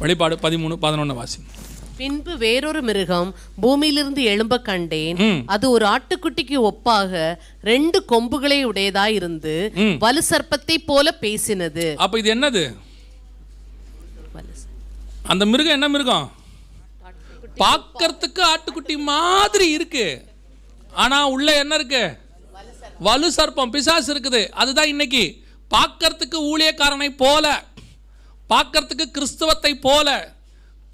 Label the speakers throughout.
Speaker 1: வெளிப்பாடு பதிமூணு பதினொன்று வாசி.
Speaker 2: பின்பு வேறொரு மிருகம் பூமியிலிருந்து எழும்ப கண்டேன். அது ஒரு ஆட்டுக்குட்டிக்கு ஒப்பாக ரெண்டு கொம்புகளை உடையதாய் இருந்து வலு சர்ப்பத்தை போல பேசினது.
Speaker 1: அப்போ இது என்னது? அந்த மிருகம் என்ன மிருகம்? பார்க்கறதுக்கு ஆட்டுக்குட்டி மாதிரி இருக்கு. ஆனா உள்ள என்ன இருக்கு? வலு சர்ப்பம். பிசாசு இருக்குது. அதுதான் இன்னைக்கு. பார்க்கறதுக்கு ஊழியக்காரனை போல. பார்க்கறதுக்கு கிறிஸ்தவத்தை போல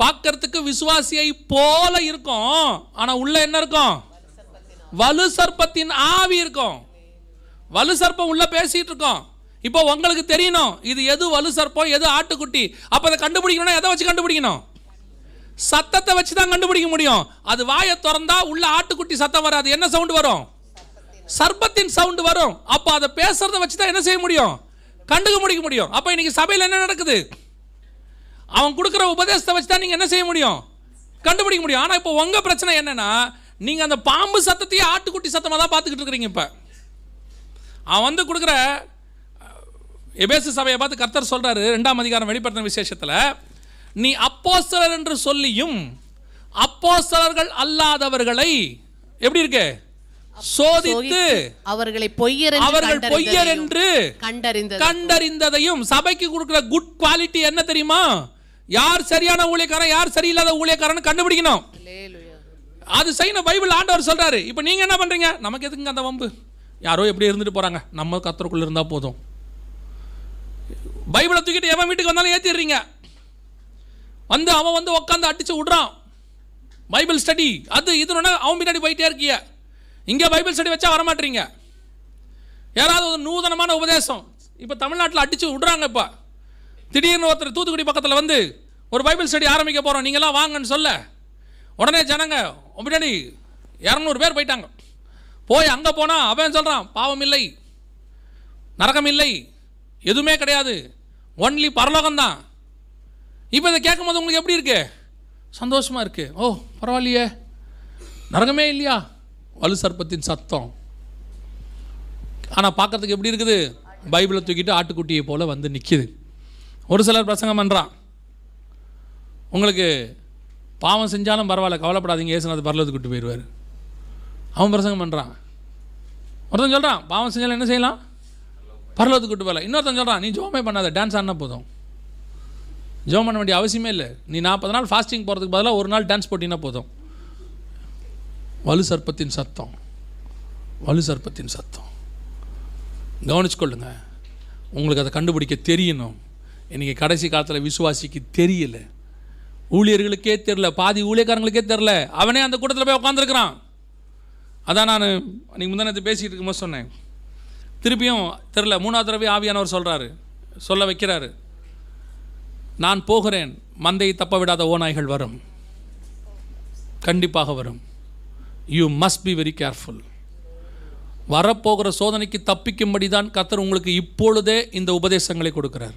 Speaker 1: பார்க்கறதுக்கு விசுவாசியை போல இருக்கும். ஆனால் உள்ள என்ன இருக்கும்? வலு சர்ப்பத்தின் ஆவி இருக்கும். வலு சர்ப்பம் உள்ள பேசிட்டு இருக்கோம். இப்போ உங்களுக்கு தெரியணும் இது எது வலு சர்ப்பம் எது ஆட்டுக்குட்டி? அப்போ அதை கண்டுபிடிக்கணும்னா எதை வச்சு கண்டுபிடிக்கணும்? சத்தத்தை வச்சு தான் கண்டுபிடிக்க முடியும். அது வாயை திறந்தா உள்ள ஆட்டுக்குட்டி சத்தம் வராது. என்ன சவுண்டு வரும்? சர்ப்பத்தின் சவுண்டு வரும். அப்போ அதை பேசுறத வச்சு தான் என்ன செய்ய முடியும்? கண்டுக்க முடிக்க முடியும். அப்போ இன்னைக்கு சபையில் என்ன நடக்குது? அவன் கொடுக்குற உபதேசத்தை வச்சு தான் நீங்கள் என்ன செய்ய முடியும்? கண்டுபிடிக்க முடியும். ஆனால் இப்போ உங்கள் பிரச்சனை என்னன்னா நீங்கள் அந்த பாம்பு சத்தத்தையே ஆட்டுக்குட்டி சத்தமாக தான் பார்த்துக்கிட்டு இருக்கிறீங்க இப்போ. அவன் வந்து கொடுக்குற எபேசு சபையை பார்த்து கர்த்தர் சொல்றாரு ரெண்டாம் அதிகாரம் வெளிப்படுத்தின விசேஷத்தில் நீ அப்போஸ்தலர் என்று சொல்லியும் அப்போஸ்தலர்கள் அல்லாதவர்களை எப்படி இருக்கு? சோதித்து
Speaker 2: அவர்களை பொய்யர் என்று
Speaker 1: அவர்கள் பொய்யர் என்று
Speaker 2: கண்டறிந்தது
Speaker 1: கண்டறிந்ததையும். சபைக்கு கொடுக்குற குட் குவாலிட்டி என்ன தெரியுமா? யார் சரியான ஊழியக்காரன் யார் சரியில்லாத ஊழியக்காரன் கண்டுபிடிக்கணும். அது செய்யணும். பைபிள் ஆண்டவர் சொல்றாரு. இப்போ நீங்க என்ன பண்றீங்க? நமக்கு எதுக்குங்க அந்த வம்பு? யாரோ எப்படி இருந்துட்டு போறாங்க? நம்ம கத்தருக்குள்ள இருந்தா போதும். பைபிளை தூக்கிட்டு எவன் வீட்டுக்கு வந்தாலும் ஏத்திடுறீங்க. வந்து அவன் வந்து உட்காந்து அடிச்சு விடுறான். Bible study. அது இதுன்னு அவன் பின்னாடி போயிட்டே இருக்கிய. இங்கே பைபிள் ஸ்டடி வச்சா வரமாட்டீங்க. யாராவது ஒரு நூதனமான உபதேசம். இப்போ தமிழ்நாட்டில் அடிச்சு விடுறாங்க இப்போ. திடீர்னு ஒருத்தர் தூத்துக்குடி பக்கத்தில் வந்து ஒரு பைபிள் ஸ்டடி ஆரம்பிக்க போகிறோம் நீங்களாம் வாங்கன்னு சொல்ல. உடனே ஜனங்க உன் பின்னாடி இரநூறு பேர் போயிட்டாங்க. போய் அங்கே போனால் அவன் சொல்கிறான் பாவம் இல்லை. நரகம் இல்லை. எதுவுமே கிடையாது. ஒன்லி பரலோகம்தான். இப்போ இதை கேட்கும்போது உங்களுக்கு எப்படி இருக்கு? சந்தோஷமாக இருக்கு. ஓ பரவாயில்லையே. நரகமே இல்லையா? வலு சர்ப்பத்தின் சத்தம். ஆனால் பார்க்கறதுக்கு எப்படி இருக்குது? பைபிளை தூக்கிட்டு ஆட்டுக்குட்டியை போல் வந்து நிற்கிது ஒரு சிலர் பிரசங்கம் பண்ணுறான் உங்களுக்கு பாவம் செஞ்சாலும் பரவாயில்ல கவலைப்படாதீங்க ஏசுநாத் பரலத்துக்கு கூட்டு போயிடுவார். அவன் பிரசங்கம் பண்ணுறான் ஒருத்தன் சொல்கிறான் பாவம் செஞ்சாலும் என்ன செய்யலாம்? பரலத்துக்கு கூட்டு போகல இன்னொருத்தன் சொல்கிறான் நீ ஜோமே பண்ணாத டான்ஸ் ஆடினா போதும். ஜோம் பண்ண வேண்டிய அவசியமே இல்லை. நீ நாற்பது நாள் ஃபாஸ்டிங் போகிறதுக்கு பதிலாக ஒரு நாள் டான்ஸ் போட்டினா போதும். வலு சர்ப்பத்தின் சத்தம். வலு சர்ப்பத்தின் சத்தம். கவனிச்சுக்கொள்ளுங்க. உங்களுக்கு அதை கண்டுபிடிக்க தெரியணும். இன்றைக்கி கடைசி காலத்தில் விசுவாசிக்கு தெரியல. ஊழியர்களுக்கே தெரில பாதி ஊழியக்காரங்களுக்கே தெரில அவனே அந்த கூட்டத்தில் போய் உட்காந்துருக்கிறான் அதான் நான் அன்றைக்கி முந்தானத்து பேசிக்கிட்டு இருக்கும்போது சொன்னேன். திருப்பியும் தெரில மூணாவது தடவை ஆவியானவர் சொல்கிறாரு சொல்ல வைக்கிறாரு. நான் போகிறேன். மந்தையை தப்ப விடாத ஓநாய்கள் வரும். கண்டிப்பாக வரும். You must be very careful வரப்போகிற சோதனைக்கு தப்பிக்கும்படி தான் கத்தர் உங்களுக்கு இப்பொழுதே இந்த உபதேசங்களை கொடுக்குறார்.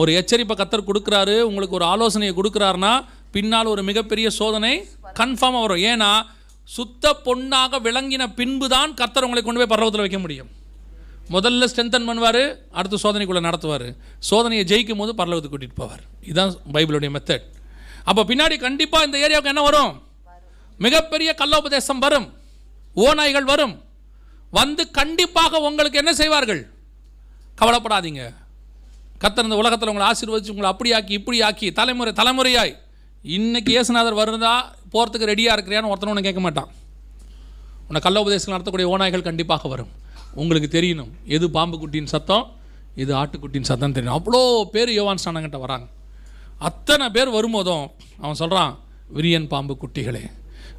Speaker 1: ஒரு எச்சரிப்பை கத்தர் கொடுக்குறாரு உங்களுக்கு ஒரு ஆலோசனையை கொடுக்குறாருன்னா பின்னால் ஒரு மிகப்பெரிய சோதனை கன்ஃபார்மாக வரும். ஏன்னா சுத்த பொண்ணாக விளங்கின பின்பு தான் கத்தர் உங்களை கொண்டு போய் பர்வத்தில் வைக்க முடியும். முதல்ல ஸ்ட்ரென்தன் பண்ணுவார் அடுத்து சோதனைக்குள்ளே நடத்துவார். சோதனையை ஜெயிக்கும் போது பரலவத்துக்கு கூட்டிகிட்டு போவார். இதுதான் பைபிளுடைய மெத்தட் அப்போ பின்னாடி கண்டிப்பாக இந்த ஏரியாவுக்கு என்ன வரும்? மிகப்பெரிய கல்லோபதேசம் வரும். ஓநாய்கள் வரும். வந்து கண்டிப்பாக உங்களுக்கு என்ன செய்வார்கள்? கவலைப்படாதீங்க. கத்தர் இந்த உலகத்தில் உங்களை ஆசீர்வதிச்சு உங்களை அப்படி ஆக்கி இப்படி ஆக்கி தலைமுறை தலைமுறையாய். இன்னைக்கு இயேசுநாதர் வருதா போகிறதுக்கு ரெடியாக இருக்கிறியான்னு ஒருத்தனும் உன்னை கேட்க மாட்டான். உன்னை கள்ள உபதேசம் நடத்தக்கூடிய ஓநாய்கள் கண்டிப்பாக வரும். உங்களுக்கு தெரியணும் எது பாம்பு குட்டியின் சத்தம் இது ஆட்டுக்குட்டியின் சத்தம் தெரியும் அவ்வளோ பேர் யோவான் ஸ்டானங்கிட்ட வராங்க. அத்தனை பேர் வரும்போதும் அவன் சொல்கிறான் விரியன் பாம்பு குட்டிகளே.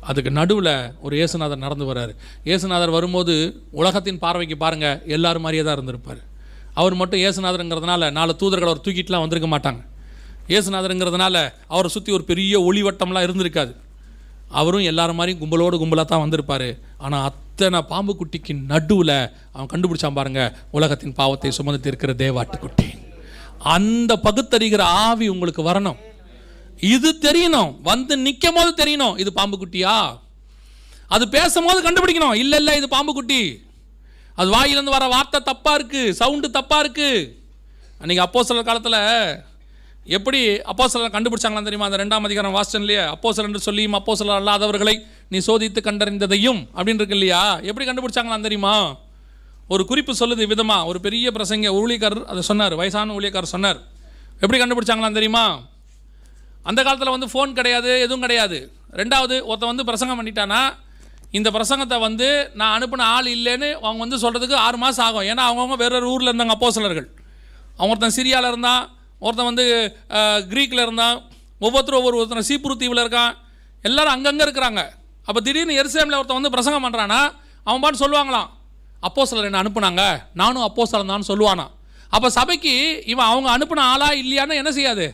Speaker 1: அதுக்கு நடுவில் ஒரு இயேசுநாதர் நடந்து வர்றாரு. இயேசுநாதர் வரும்போது உலகத்தின் பார்வைக்கு பாருங்கள் எல்லாரும் மாதிரியே தான் இருந்திருப்பார். அவர் மட்டும் இயேசுநாதருங்கிறதுனால நாலு தூதர்கள் அவர் தூக்கிட்டுலாம் வந்திருக்க மாட்டாங்க. இயேசுநாதருங்கிறதுனால அவரை சுற்றி ஒரு பெரிய ஒளிவட்டம்லாம் இருந்திருக்காது. அவரும் எல்லாரும் மாதிரியும் கும்பலோடு கும்பலாக தான் வந்திருப்பார். ஆனால் அத்தனை பாம்பு குட்டிக்கு நடுவில் அவன் கண்டுபிடிச்சான் பாருங்க உலகத்தின் பாவத்தை சுமந்து இருக்கிற தேவாட்டுக்குட்டி. அந்த பகுத்தறிகிற ஆவி உங்களுக்கு வரணும். இது தெரியணும். வந்து நிற்கும் போது தெரியணும். இது பாம்பு குட்டியா அது பேசும்போது கண்டுபிடிக்கணும். இல்லை இல்லை இது பாம்பு குட்டி அது வாயிலேருந்து வர வார்த்தை தப்பாக இருக்குது சவுண்டு தப்பாக இருக்குது அன்றைக்கி அப்போ சில காலத்தில் எப்படி அப்போ கண்டுபிடிச்சாங்களாம் தெரியுமா? அந்த ரெண்டாம் அதிகாரம் வாசன் இல்லையா அப்போ என்று சொல்லியும் அப்போ அல்லாதவர்களை நீ சோதித்து கண்டறிந்ததையும் அப்படின்னு இருக்கு இல்லையா? எப்படி கண்டுபிடிச்சாங்களாம் தெரியுமா? ஒரு குறிப்பு சொல்லுது விதமாக ஒரு பெரிய பிரசங்க ஊழியக்காரர் அதை சொன்னார் வயசான ஊழியக்காரர் சொன்னார். எப்படி கண்டுபிடிச்சாங்களாம் தெரியுமா? அந்த காலத்தில் வந்து ஃபோன் கிடையாது எதுவும் கிடையாது. ரெண்டாவது ஒருத்தன் வந்து பிரசங்கம் பண்ணிட்டானா இந்த பிரசங்கத்தை வந்து நான் அனுப்பின ஆள் இல்லைன்னு அவங்க வந்து சொல்கிறதுக்கு ஆறு மாதம் ஆகும். ஏன்னா அவங்கவுங்க வேறொரு ஊரில் இருந்தாங்க அப்போ சிலர்கள் அவன் ஒருத்தன் சிரியாவில் இருந்தான் ஒருத்தன் வந்து க்ரீக்கில் இருந்தான் ஒவ்வொருத்தரும் ஒவ்வொரு ஒருத்தன் சீப்புரு தீவில் இருக்கான். எல்லாரும் அங்கங்கே இருக்கிறாங்க. அப்போ திடீர்னு எருசலேமில் ஒருத்தன் வந்து பிரசங்கம் பண்ணுறானா அவன் பாட்டு சொல்லுவாங்களாம் அப்போ சிலர் என்ன அனுப்புனாங்க நானும் அப்போ தான் சொல்லுவானா அப்போ சபைக்கு இவன் அவங்க அனுப்பின ஆளா இல்லையான்னு என்ன செய்யாது?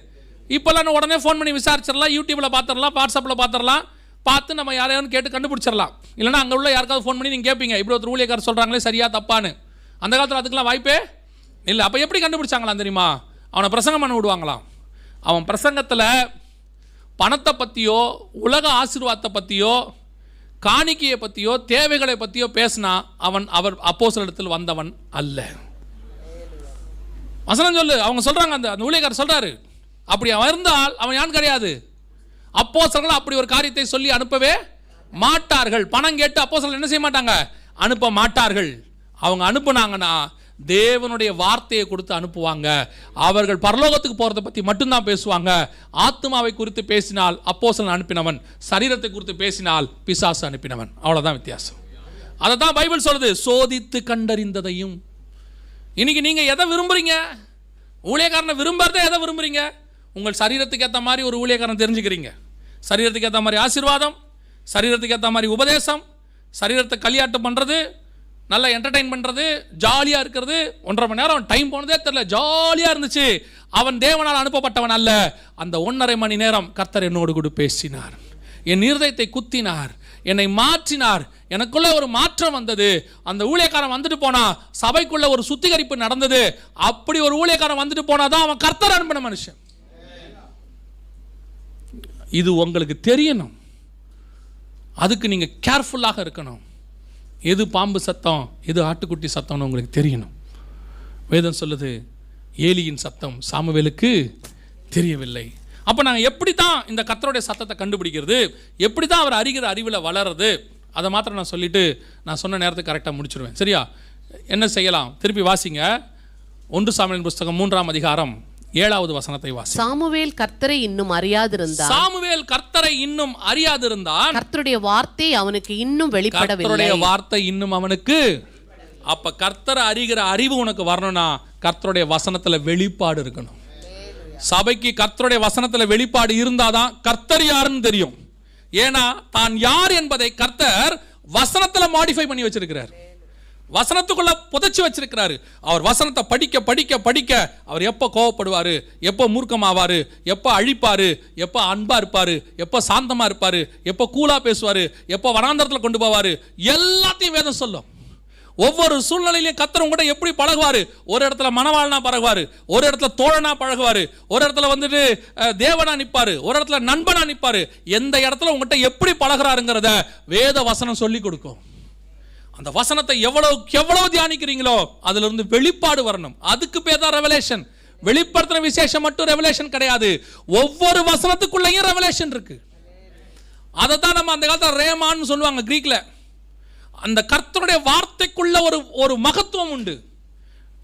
Speaker 1: இப்போல்லாம் உடனே ஃபோன் பண்ணி விசாரிச்சிடலாம் யூடியூப்பில் பார்த்துடலாம் வாட்ஸ்அப்பில் பார்த்துடலாம் பார்த்து நம்ம யாரையாவது கேட்டு கண்டுபிடிச்சிடலாம். இல்லைனா அங்கே உள்ள யாருக்காவது ஃபோன் பண்ணி நீங்கள் கேட்பீங்க இப்படி ஒருத்தர் ஊழியக்காரர் சொல்கிறாங்களே சரியா தப்பான்னு. அந்த காலத்தில் அதுக்கெல்லாம் வாய்ப்பே இல்லை. அப்போ எப்படி கண்டுபிடிச்சாங்களாம் தெரியுமா? அவனை பிரசங்கம் பண்ண விடுவாங்களாம். அவன் பிரசங்கத்தில் பணத்தை பற்றியோ உலக ஆசீர்வாதத்தை பற்றியோ காணிக்கையை பற்றியோ தேவைகளை பற்றியோ பேசினா அவன் அவர் அப்போஸ்தலத்தில் வந்தவன் அல்ல. வசனம் சொல்லு. அவங்க சொல்கிறாங்க அந்த அந்த ஊழியக்காரர் சொல்கிறாரு அப்படி அவன் இருந்தால் அவன் யான் கிடையாது. அப்போசர்கள் அப்படி ஒரு காரியத்தை சொல்லி அனுப்பவே மாட்டார்கள். பணம் கேட்டு அப்போசர்கள் என்ன செய்ய மாட்டாங்க? அனுப்ப மாட்டார்கள். அவங்க அனுப்புனாங்கன்னா தேவனுடைய வார்த்தையை கொடுத்து அனுப்புவாங்க. அவர்கள் பரலோகத்துக்கு போகிறத பற்றி மட்டும்தான் பேசுவாங்க. ஆத்மாவை குறித்து பேசினால் அப்போஸ்தலன் அனுப்பினவன் சரீரத்தை குறித்து பேசினால் பிசாசு அனுப்பினவன். அவ்வளோதான் வித்தியாசம். அதை தான் பைபிள் சொல்லுது சோதித்து கண்டறிந்ததையும். இன்னைக்கு நீங்கள் எதை விரும்புகிறீங்க ஊழியக்காரனை விரும்புறதே எதை விரும்புகிறீங்க உங்கள் சரீரத்துக்கு ஏற்ற மாதிரி ஒரு ஊழியக்காரன் தெரிஞ்சுக்கிறீங்க. சரீரத்துக்கு ஏற்ற மாதிரி ஆசீர்வாதம் சரீரத்துக்கு ஏற்ற மாதிரி உபதேசம் சரீரத்தை களியாட்டம் பண்ணுறது நல்லா என்டர்டைன் பண்ணுறது ஜாலியாக இருக்கிறது. ஒன்றரை மணி நேரம் டைம் போனதே தெரில ஜாலியாக இருந்துச்சு. அவன் தேவனால் அனுப்பப்பட்டவன் அல்ல. அந்த ஒன்றரை மணி நேரம் கர்த்தர் என்னோடு கூட பேசினார். என் இருதயத்தை குத்தினார் என்னை மாற்றினார். எனக்குள்ள ஒரு மாற்றம் வந்தது. அந்த ஊழியக்காரன் வந்துட்டு போனா சபைக்குள்ள ஒரு சுத்திகரிப்பு நடந்தது. அப்படி ஒரு ஊழியக்காரன் வந்துட்டு போனாதான் அவன் கர்த்தர் அனுப்பின மனுஷன். இது உங்களுக்கு தெரியணும். அதுக்கு நீங்கள் கேர்ஃபுல்லாக இருக்கணும். எது பாம்பு சத்தம் எது ஆட்டுக்குட்டி சத்தம்னு உங்களுக்கு தெரியணும். வேதம் சொல்லுது ஏலியின் சத்தம் சாமுவேலுக்கு தெரியவில்லை. அப்போ நாங்கள் எப்படி தான் இந்த கத்தருடைய சத்தத்தை கண்டுபிடிக்கிறது எப்படி தான் அவர் அறிகிற அறிவில் வளருது அதை மாத்திரம் நான் சொல்லிவிட்டு நான் சொன்ன நேரத்துக்கு கரெக்டாக முடிச்சிடுவேன் சரியா? என்ன செய்யலாம்? திருப்பி வாசிங்க. ஒன்று சாமியின் புஸ்தகம் மூன்றாம் அதிகாரம். ஏழாவது வசனத்தை வாசி
Speaker 2: சாமுவேல் கர்த்தரை இன்னும் அறியாதிருந்தான்.
Speaker 1: சாமுவேல் கர்த்தரை இன்னும் அறியாதிருந்தான்.
Speaker 2: கர்த்தருடைய வார்த்தை அவனுக்கு இன்னும் வெளிப்படவில்லை.
Speaker 1: கர்த்தருடைய வார்த்தை இன்னும் அவனுக்கு அப்ப கர்த்தரை அறிகிற அறிவு உனக்கு வரணும்னா கர்த்தருடைய வசனத்துல வெளிப்பாடு இருக்கணும். சபைக்கு கர்த்தருடைய வசனத்துல வெளிப்பாடு இருந்தாதான் கர்த்தர் யாருன்னு தெரியும். ஏன்னா தான் யார் என்பதை கர்த்தர் வசனத்துல மாடிஃபை பண்ணி வச்சிருக்கிறார். வசனத்துக்குள்ள புதைச்சி வச்சிருக்கிறாரு. அவர் வசனத்தை படிக்க படிக்க படிக்க அவர் எப்போ கோவப்படுவார்? எப்போ மூர்க்கமாவார்? எப்போ அழிப்பார்? எப்போ அன்பாக இருப்பார்? எப்போ சாந்தமாக இருப்பார்? எப்போ கூலாக பேசுவார்? எப்போ வனாந்தரத்தில் கொண்டு போவார்? எல்லாத்தையும் வேதம் சொல்லும். ஒவ்வொரு சூழ்நிலையிலையும் கத்தரும் கூட எப்படி பழகுவார்? ஒரு இடத்துல மனவாளனா பழகுவார். ஒரு இடத்துல தோழனா பழகுவார். ஒரு இடத்துல வந்துட்டு தேவனா நிற்பார் ஒரு இடத்துல நண்பனா நிற்பார் எந்த இடத்துல உங்கள்கிட்ட எப்படி பழகுறாருங்கிறத வேத வசனம் சொல்லி கொடுக்கும். அந்த வசனத்தை எவ்வளவுக்கு எவ்வளவு தியானிக்கிறீங்களோ அதுல இருந்து வெளிப்பாடு வரணும். அதுக்கு பேர் தான் ரெவலேஷன் வெளிப்படுத்துற விசேஷம் மட்டும் ரெவலேஷன் கிடையாது. ஒவ்வொரு வசனத்துக்குள்ளேயும் ரெவலேஷன் இருக்கு. அதை தான் நம்ம அந்த காலத்தில் ரேமான்னு சொல்லுவாங்க கிரீக்ல. அந்த கர்த்தருடைய வார்த்தைக்குள்ள ஒரு ஒரு மகத்துவம் உண்டு.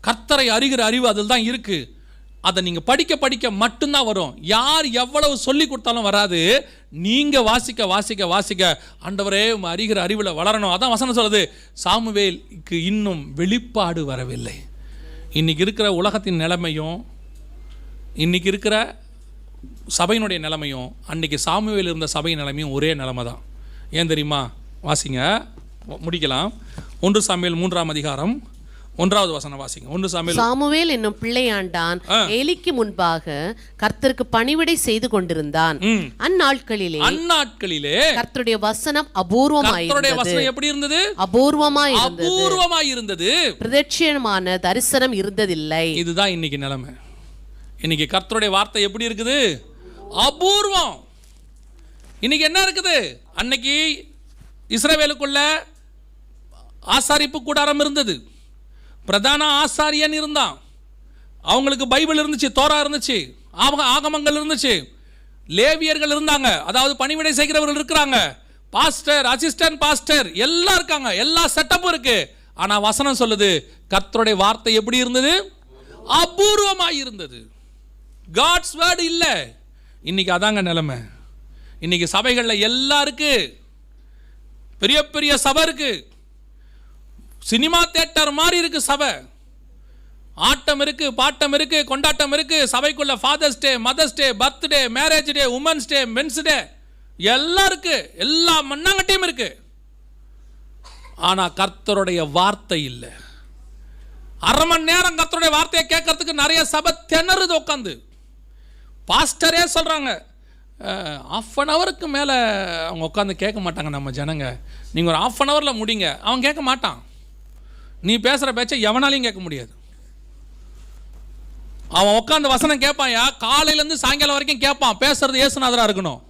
Speaker 1: கர்த்தரை அறிகிற அறிவு அதில் தான் இருக்குது அதை நீங்கள் படிக்க படிக்க மட்டும்தான் வரும். யார் எவ்வளவு சொல்லி கொடுத்தாலும் வராது. நீங்கள் வாசிக்க வாசிக்க வாசிக்க ஆண்டவரே அறிகிற அறிவில் வளரணும். அதான் வசனம் சொல்லுது. சாமுவேலுக்கு இன்னும் வெளிப்பாடு வரவில்லை. இன்றைக்கி இருக்கிற உலகத்தின் நிலைமையும் இன்றைக்கி இருக்கிற சபையினுடைய நிலைமையும் அன்னைக்கு சாமுவேல் இருந்த சபையின் நிலைமையும் ஒரே நிலைமை தான். ஏன் தெரியுமா? வாசிங்க. முடிக்கலாம். ஒன்று சாமியல் மூன்றாம் அதிகாரம். ஒன்றாவது வசனம் வாசிங்க. ஒன்று சாமுவேல்
Speaker 2: சாமுவேல் என்னும் பிள்ளையாண்டான். ஏலிக்கு முன்பாக கர்த்தருக்கு பணிவிடை செய்து கொண்டிருந்தான். அந்நாட்களிலே
Speaker 1: அந்நாட்களிலே
Speaker 2: கர்த்தருடைய வசனம் அபூர்வமாய்
Speaker 1: கர்த்தருடைய வசனம் எப்படி இருந்தது
Speaker 2: அபூர்வமாய் இருந்தது
Speaker 1: அபூர்வமாய் இருந்தது
Speaker 2: பிரதட்சியமான தரிசனம் இருந்ததில்லை.
Speaker 1: இதுதான் இன்னைக்கு நிலைமை. இன்னைக்கு கர்த்தருடைய வார்த்தை எப்படி இருக்குது? அபூர்வம். இன்னைக்கு என்ன இருக்குது? அன்னைக்கு இஸ்ரவேலுக்குள்ள ஆசாரிப்பு கூடாரம் இருந்தது. பிரதான ஆசாரியன் இருந்தான். அவங்களுக்கு பைபிள் இருந்துச்சு தோரா இருந்துச்சு ஆக ஆகமங்கள் இருந்துச்சு. லேவியர்கள் இருந்தாங்க. அதாவது பணிவிடை செய்கிறவர்கள் இருக்கிறாங்க. பாஸ்டர் அசிஸ்டன்ட் பாஸ்டர் எல்லாம் இருக்காங்க. எல்லா செட்டப்பும் இருக்கு. ஆனால் வசனம் சொல்லுது கர்த்தருடைய வார்த்தை எப்படி இருந்தது? அபூர்வமாக இருந்தது. காட்ஸ் வேர்டு இல்லை. இன்னைக்கு அதாங்க நிலைமை. இன்னைக்கு சபைகளில் எல்லாம் இருக்கு. பெரிய பெரிய சபை இருக்குது சினிமா தேட்டர் மாதிரி இருக்குது சபை. ஆட்டம் இருக்குது பாட்டம் இருக்குது கொண்டாட்டம் இருக்குது சபைக்குள்ளே father's day mother's day birthday marriage day women's day men's day எல்லாம் இருக்குது எல்லா மண்ணாங்கட்டையும் இருக்குது ஆனால் கர்த்தருடைய வார்த்தை இல்லை. அரை மணி நேரம் கர்த்தருடைய வார்த்தையை கேட்கறதுக்கு நிறைய சபை திணறுது உட்காந்து. பாஸ்டரே சொல்கிறாங்க ஆஃப் அன் ஹவருக்கு மேலே அவங்க உட்காந்து கேட்க மாட்டாங்க நம்ம ஜனங்க. நீங்கள் ஒரு ஆஃப் அன் ஹவரில் முடிங்க. அவன் கேட்க மாட்டான். நீ பேசுகிற பேச்சை எவனாலையும் கேட்க முடியாது. அவன் உட்காந்து வசனம் கேட்பாயா காலையிலேருந்து சாயங்காலம் வரைக்கும் கேட்பான். பேசுறது ஏசுநாதராக இருக்கணும்.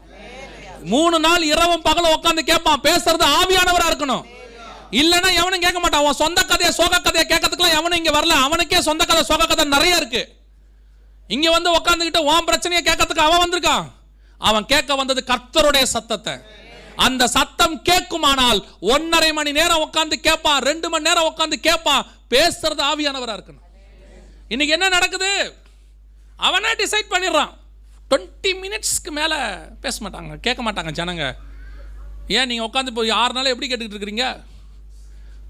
Speaker 1: மூணு நாள் இரவும் பகலும் உட்காந்து கேட்பான். பேசுறது ஆவியானவராக இருக்கணும். இல்லைன்னா எவனும் கேட்க மாட்டான். அவன் சொந்த கதையை சோக கதையை கேட்கறதுக்குலாம் எவனும் இங்கே வரல. அவனுக்கே சொந்த கதை சோக கதை நிறைய இருக்கு. இங்கே வந்து உட்காந்துக்கிட்டு உன் பிரச்சனையை கேட்கறதுக்கு அவன் வந்திருக்கான். அவன் கேட்க வந்தது கர்த்தருடைய சத்தத்தை. அந்த சத்தம் கேட்குமானால் ஒன்னரை மணி நேரம் உட்காந்து கேட்பான் ரெண்டு மணி நேரம் உட்காந்து கேட்பான் பேசுறது ஆவியானவராக இருக்கணும். இன்னைக்கு என்ன நடக்குது? அவனே டிசைட் பண்ணிடுறான். டுவெண்ட்டி மினிட்ஸ்க்கு மேலே பேச மாட்டாங்க கேட்க மாட்டாங்க ஜனங்க. ஏன் நீங்கள் உட்காந்து போய் ஆறு நாளாக எப்படி கேட்டுக்கிட்டு இருக்கிறீங்க?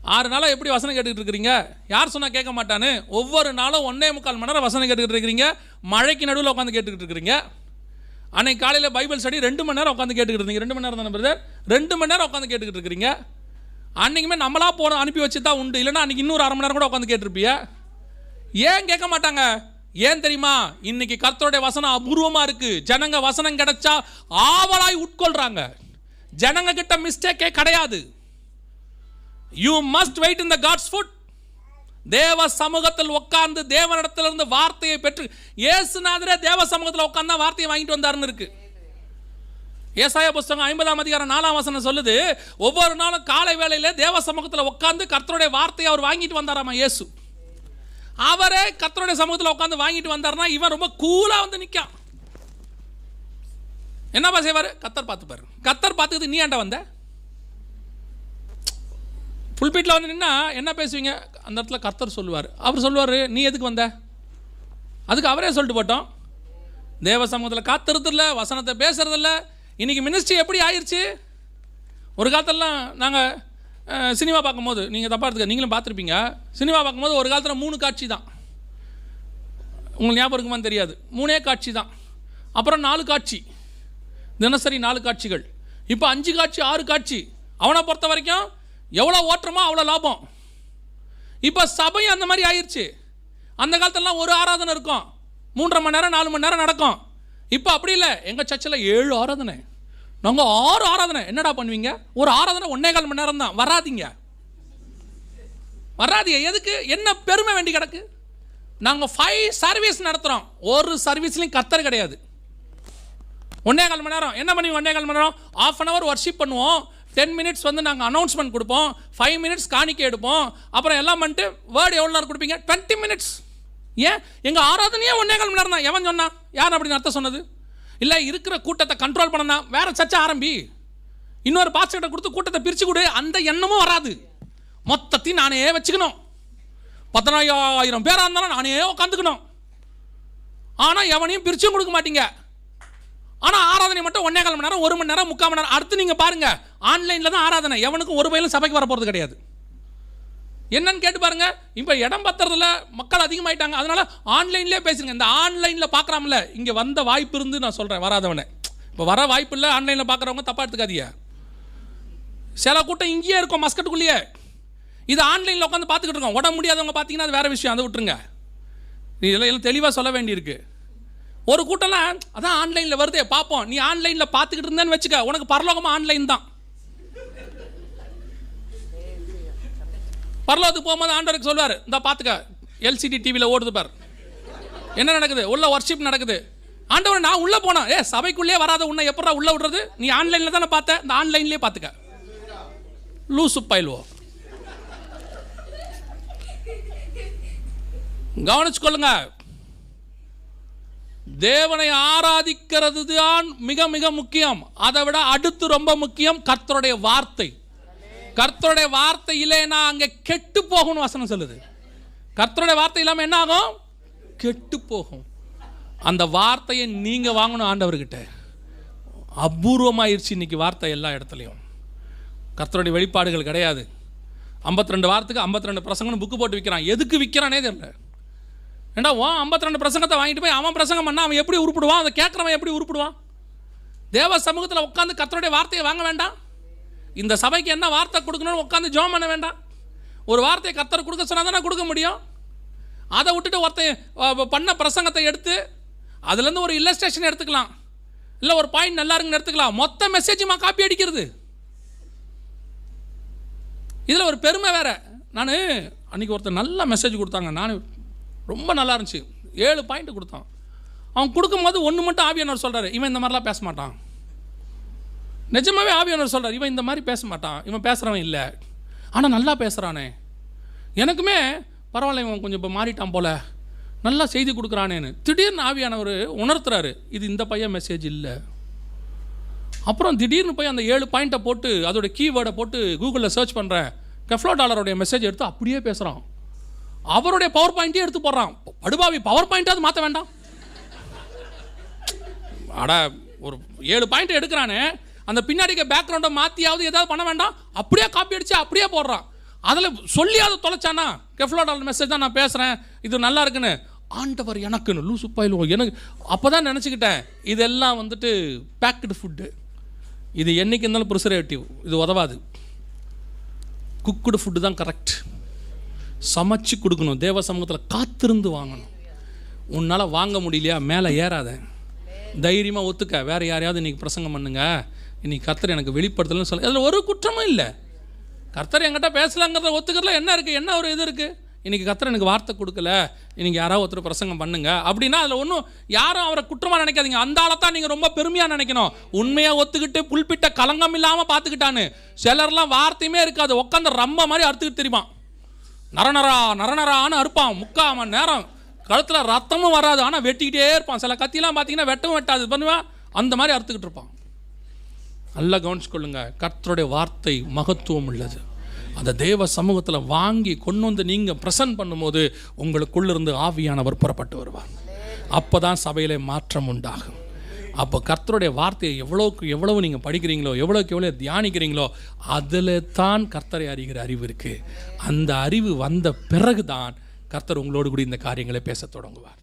Speaker 1: ஆறு நாளாக எப்படி வசனம் கேட்டுக்கிட்டு இருக்கிறீங்க? யார் சொன்னால் கேட்க மாட்டான்னு? ஒவ்வொரு நாளும் ஒன்றே முக்கால் மணி நேரம் வசனம் கேட்டுக்கிட்டு இருக்கிறீங்க. மழைக்கு நடுவில் உட்காந்து கேட்டுக்கிட்டு இருக்கிறீங்க. அன்னைக்கு காலையில் பைபிள் ஸ்டடி ரெண்டு மணி நேரம் உட்காந்து கேட்டுக்கிட்டு இருந்தீங்க. ரெண்டு மணி நேரம் தானே பிரதர் ரெண்டு மணி நேரம் உட்காந்து கேட்டுக்கிட்டு இருக்கிறீங்க. அன்றைக்குமே நம்மளா போன அனுப்பி வச்சு தான் உண்டு. இல்லைன்னா அன்றைக்கி இன்னொரு அரை மணி நேரம் கூட உட்காந்து கேட்டிருப்பிய. ஏன் கேட்க மாட்டாங்க? ஏன் தெரியுமா? இன்னைக்கு கர்த்தருடைய வசனம் அபூர்வமாக இருக்குது ஜனங்க வசனம் கிடைச்சா ஆவலாய் உட்கொள்கிறாங்க ஜனங்க கிட்ட மிஸ்டேக்கே கிடையாது. You must wait in the God's foot தேவ சமூகத்தில் உட்கார்ந்து தேவனிடத்திலிருந்து வார்த்தையை பெற்று இயேசுநாதரே தேவ சமூகத்தில் உட்கார்ந்தா வார்த்தையை வாங்கிட்டு வந்தாருன்னு இருக்கு. ஏசாய புஸ்தகம் ஐம்பதாம் அதிகாரம் நாலாம் வசனம் சொல்லுது ஒவ்வொரு நாளும் காலை வேளையில தேவ சமூகத்தில் உட்கார்ந்து கர்த்தருடைய வார்த்தையை அவர் வாங்கிட்டு வந்தாராமா இயேசு. அவரே கர்த்தருடைய சமூகத்தில் உட்காந்து வாங்கிட்டு வந்தாருன்னா இவன் ரொம்ப கூலா வந்து நிற்கான் என்னப்பா செய்வார்? கத்தர் பார்த்துப்பாரு. கத்தர் பார்த்துக்கிட்டு நீ ஏன்டா வந்த? புல்பீட்டில் வந்து நின்னா என்ன பேசுவீங்க? அந்த இடத்துல கர்த்தர் சொல்லுவார். அவர் சொல்லுவார் நீ எதுக்கு வந்த? அதுக்கு அவரே சொல்லிட்டு போட்டோம். தேவ சமூகத்தில் காத்திருதில்ல வசனத்தை பேசுறதில்ல. இன்றைக்கி மினிஸ்ட்ரி எப்படி ஆயிடுச்சு ஒரு காலத்திலலாம் நாங்கள் சினிமா பார்க்கும்போது நீங்கள் தப்பாக எடுத்துக்க நீங்களும் பார்த்துருப்பீங்க. சினிமா பார்க்கும்போது ஒரு காலத்தில் மூணு காட்சி தான். உங்களுக்கு ஞாபகம் இருக்குமான்னு தெரியாது. மூணே காட்சி தான். அப்புறம் நாலு காட்சி. தினசரி நாலு காட்சிகள். இப்போ அஞ்சு காட்சி ஆறு காட்சி. அவனை பொறுத்த வரைக்கும் எவ்வளோ ஓட்டுறமோ அவ்வளோ லாபம். இப்போ சபையும் அந்த மாதிரி ஆயிடுச்சு அந்த காலத்துலலாம் ஒரு ஆராதனை இருக்கும். மூன்றரை மணி நேரம் நாலு மணி நேரம் நடக்கும். இப்போ அப்படி இல்லை. எங்கள் சர்ச்சில் ஏழு ஆராதனை. நாங்கள் ஆறு ஆராதனை. என்னடா பண்ணுவீங்க? ஒரு ஆராதனை ஒன்னே கால் மணி நேரம் தான் வராதீங்க. வராதீங்க. எதுக்கு? என்ன பெருமை வேண்டி கிடக்கு? நாங்கள் ஃபைவ் சர்வீஸ் நடத்துகிறோம் ஒரு சர்வீஸ்லையும் கத்தர் கிடையாது. ஒன்னே கால் மணி நேரம். என்ன பண்ணுவீங்க? ஒன்னே கால் மணி நேரம். ஆஃப் அன் ஹவர் ஒர்ஷிப் பண்ணுவோம். டென் மினிட்ஸ் வந்து நாங்கள் அனௌன்ஸ்மெண்ட் கொடுப்போம் ஃபைவ் மினிட்ஸ் காணிக்கை எடுப்போம் அப்புறம் எல்லாம் பண்ணிட்டு வேர்டு எவ்வளோ நேரம் கொடுப்பீங்க? டுவெண்ட்டி மினிட்ஸ் ஏன்? எங்கள் ஆராதனையே ஒன்றே கால் மணி நேரம் தான். எவன் சொன்னான்? யார் அப்படின்னு அர்த்தம் சொன்னது? இல்லை இருக்கிற கூட்டத்தை கண்ட்ரோல் பண்ணனா வேற சர்ச்சை ஆரம்பி. இன்னொரு பாஸ்டர்கிட்ட கொடுத்து கூட்டத்தை பிரித்து கொடு அந்த எண்ணமும் வராது. மொத்தத்தையும் நானே வச்சுக்கணும். பதினாயிரம் பேராக இருந்தாலும் நானே உட்காந்துக்கணும் ஆனால் எவனையும் பிரிச்சும் கொடுக்க மாட்டீங்க. ஆனால் ஆராதனை மட்டும் ஒன்றே கால் மணி நேரம் ஒரு மணி நேரம் முக்கால் மணி நேரம். அடுத்து நீங்கள் பாருங்க ஆன்லைனில் தான் ஆராதனை. எவனுக்கும் ஒரு பயிலும் சபைக்கு வர போகிறது கிடையாது. என்னன்னு கேட்டு பாருங்க இப்போ இடம் பத்துறதுல மக்கள் அதிகமாயிட்டாங்க. அதனால ஆன்லைன்லேயே பேசுங்க இந்த ஆன்லைனில் பார்க்குறாமல இங்கே வந்த வாய்ப்பு இருந்து நான் சொல்கிறேன் வராதவனை. இப்போ வர வாய்ப்பு இல்லை ஆன்லைனில் பார்க்குறவங்க தப்பாக எடுத்துக்காதீங்க. சில கூட்டம் இங்கேயே இருக்கும் மஸ்கட்டுக்குள்ளேயே. இது ஆன்லைனில் உட்காந்து பார்த்துக்கிட்டு இருக்கோம். உடம்பு முடியாதவங்க பார்த்தீங்கன்னா அது வேற விஷயம் அதை விட்டுருங்க. இதெல்லாம் எல்லாம் தெளிவாக சொல்ல வேண்டியிருக்கு. ஒரு கூட்டம்லாம் அதான் ஆன்லைனில் வருதே பார்ப்போம். நீ ஆன்லைனில் பார்த்துக்கிட்டு இருந்தேன்னு வச்சுக்க உனக்கு பரலோகமாக ஆன்லைன் தான். பரலோகத்துக்கு போகும்போது ஆண்டவருக்கு சொல்வார் இந்த பார்த்துக்க எல்சிடி டிவியில் ஓடுது பார். என்ன நடக்குது? உள்ள ஒர்ஷிப் நடக்குது. ஆண்டவர் நான் உள்ளே போனேன். ஏ சபைக்குள்ளே வராத உன்னை எப்படா உள்ளே விடுறது? நீ ஆன்லைனில் தானே பார்த்த? இந்த ஆன்லைன்லேயே பார்த்துக்க. லூசு பயில்வோ. கவனிச்சுக்கொள்ளுங்க. தேவனை ஆராதிக்கிறது தான் மிக மிக முக்கியம். அதை விட அடுத்து ரொம்ப முக்கியம் கர்த்தருடைய வார்த்தை. கர்த்தருடைய வார்த்தை இல்லைன்னா அங்கே கெட்டு போகும்னு வசனம் சொல்லுது. கர்த்தருடைய வார்த்தை இல்லாமல் என்ன ஆகும்? கெட்டு போகும். அந்த வார்த்தையை நீங்கள் வாங்கணும் ஆண்டவர்கிட்ட. அபூர்வமாயிருச்சு இன்னைக்கு வார்த்தை எல்லா இடத்துலையும். கர்த்தருடைய வெளிப்பாடுகள் கிடையாது. 52 ரெண்டு வாரத்துக்கு 52 ரெண்டு பிரசங்கம்னு புக்கு போட்டு விற்கிறான் எதுக்கு விற்கிறானே தெரியல. ஏண்டா ஓ 52 ரெண்டு பிரசங்கத்தை வாங்கிட்டு போய் அவன் பிரசங்கம் பண்ணா அவன் எப்படி உருப்பிடுவான்? அதை கேட்குறவன் எப்படி உருப்பிடுவான்? தேவ சமூகத்தில் உட்காந்து கத்தருடைய வார்த்தையை வாங்க வேண்டாம். இந்த சபைக்கு என்ன வார்த்தை கொடுக்கணும்னு உட்காந்து ஜோம் பண்ண வேண்டாம். ஒரு வார்த்தையை கத்தர் கொடுக்க சொன்னால் தானே கொடுக்க முடியும். அதை விட்டுட்டு ஒருத்தன் பண்ண பிரசங்கத்தை எடுத்து அதுலேருந்து ஒரு இல்லஸ்ட்ரேஷன் எடுத்துக்கலாம். இல்லை ஒரு பாயிண்ட் நல்லா இருக்குன்னு எடுத்துக்கலாம். மொத்த மெசேஜுமா காப்பி அடிக்கிறது. இதில் ஒரு பெருமை வேற. நான் அன்றைக்கி ஒருத்தர் நல்ல மெசேஜ் கொடுத்தாங்க. நான் ரொம்ப நல்லா இருந்துச்சு. ஏழு பாயிண்ட் கொடுத்தான். அவன் கொடுக்கும்போது ஒன்று மட்டும் ஆவியானவர் சொல்கிறாரு இவன் இந்த மாதிரிலாம் பேச மாட்டான். நிஜமாகவே ஆவியானவர் சொல்கிறார் இவன் இந்த மாதிரி பேச மாட்டான். இவன் பேசுகிறவன் இல்லை. ஆனால் நல்லா பேசுகிறானே எனக்குமே பரவாயில்ல இவன் கொஞ்சம் இப்போ மாறிட்டான் போல. நல்லா செய்தி கொடுக்குறானேன்னு. திடீர்னு ஆவியானவர் உணர்த்துறாரு இது இந்த பையன் மெசேஜ் இல்லை. அப்புறம் திடீர்னு போய் அந்த ஏழு பாயிண்ட்டை போட்டு அதோட கீவேர்டை போட்டு கூகுளில் சர்ச் பண்ணுறேன் கெஃப்லோ டாலருடைய மெசேஜ் எடுத்து அப்படியே பேசுகிறான் அவருடைய பவர் பாயிண்டே எடுத்து போடுறான். படுபாவி பவர் பாயிண்டாவது மாற்ற வேண்டாம். அட ஒரு ஏழு பாயிண்ட் எடுக்கிறானே அந்த பின்னாடிக்க பேக்ரவுண்டை மாற்றியாவது ஏதாவது பண்ண வேண்டாம். அப்படியே காப்பி அடித்து அப்படியே போடுறான். அதில் சொல்லியாவது தொலைச்சானா கெஃப்லோட மெசேஜ் தான் நான் பேசுகிறேன் இது நல்லா இருக்குன்னு. ஆண்டவர் எனக்குன்னு லூசு பாயிலோ எனக்கு அப்போ தான் நினச்சிக்கிட்டேன் இதெல்லாம் வந்துட்டு பேக்கடு ஃபுட்டு இது என்னைக்கு இருந்தாலும் ப்ரிசர்வேட்டிவ் இது உதவாது. குக்குடு ஃபுட்டு தான் கரெக்ட் சமைச்சு கொடுக்கணும். தேவ சமூகத்தில் காத்திருந்து வாங்கணும். உன்னால் வாங்க முடியலையா? மேலே ஏறாத. தைரியமாக ஒத்துக்க. வேறு யாரையாவது இன்றைக்கி பிரசங்கம் பண்ணுங்க. இன்றைக்கி கர்த்தர் எனக்கு வெளிப்படுத்தலன்னு சொல்ல அதில் ஒரு குற்றமும் இல்லை. கர்த்தர் என்கிட்ட பேசலாங்கிறத ஒத்துக்கிறதுல என்ன இருக்குது என்ன ஒரு இது இருக்குது இன்றைக்கி கர்த்தர் எனக்கு வார்த்தை கொடுக்கல. இன்றைக்கி யாராவது ஒருத்தர் பிரசங்கம் பண்ணுங்க. அப்படின்னா அதில் ஒன்றும் யாரும் அவரை குற்றமாக நினைக்காதீங்க. அந்த ஆளைத்தான் நீங்கள் ரொம்ப பெருமையாக நினைக்கணும். உண்மையாக ஒத்துக்கிட்டு புல்பிட்ட கலங்கம் இல்லாமல் பார்த்துக்கிட்டான்னு சிலர்லாம் வார்த்தையுமே இருக்காது. உட்காந்து ரம்ம மாதிரி அறுத்துக்கிட்டு தெரியுமா நரநரா நரநரான்னு அறுப்பான். முக்கால் மணி நேரம். கழுத்தில் ரத்தமும் வராது. ஆனால் வெட்டிக்கிட்டே இருப்பான். சில கத்திலாம் பார்த்தீங்கன்னா வெட்டவும் வெட்டாது. பண்ணுவேன் அந்த மாதிரி அறுத்துக்கிட்டு இருப்பான். நல்லா கவனிச்சுக்கொள்ளுங்க. கர்த்தருடைய வார்த்தை மகத்துவம் உள்ளது. அந்த தேவ சமூகத்தில் வாங்கி கொண்டு வந்து நீங்கள் ப்ரெசன்ட் பண்ணும்போது உங்களுக்குள்ளிருந்து ஆவியானவர் புறப்பட்டு வருவார். அப்போ தான் சபையிலே மாற்றம் உண்டாகும். அப்போ கர்த்தருடைய வார்த்தையை எவ்வளோக்கு எவ்வளவு நீங்கள் படிக்கிறீங்களோ எவ்வளோக்கு எவ்வளோ தியானிக்கிறீங்களோ அதில் தான் கர்த்தரை அறிகிற அறிவு இருக்குது அந்த அறிவு வந்த பிறகு தான் கர்த்தர் உங்களோடு கூட இந்த காரியங்களை பேசத் தொடங்குவார்.